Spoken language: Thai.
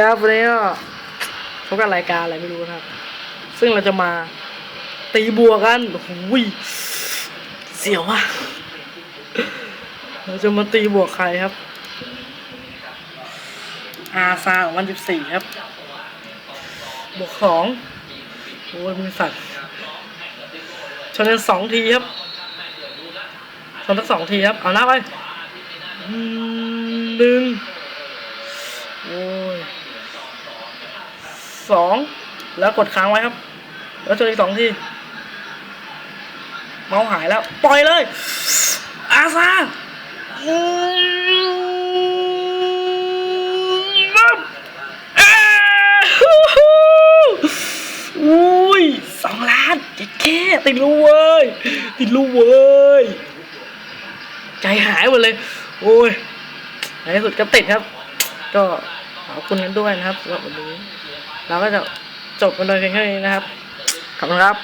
ครับวันนี้ก็พบกับรายการอะไรไม่รู้นะครับ ซึ่งเราจะมาตีบัวกันโอ้โหยเสียวว่ะเราจะมาตีบวกใครครับอาซาของวันสิบสี่ครับ บวกสองโอ้ยมือสั่นชนกันสองทีครับชนทั้งสองทีครับ เอาหน้าไปหนึ่งโอ้ย สองแล้วกดค้างไว้ครับ แล้วชนอีกสองทีเมาส์หายแล้ว ปล่อยเลย อาซาอุ้ยสองล้านเจ็ดแค่ติดลูกเว้ย ติดลูกเว้ย ใจหายหมดเลย โอ้ยในที่สุดก็ติดครับ ก็ขอบคุณกันด้วยนะครับสำหรับวันนี้ เราก็จะจบกันโดยเพียงแค่นี้นะครับ ขอบคุณครับ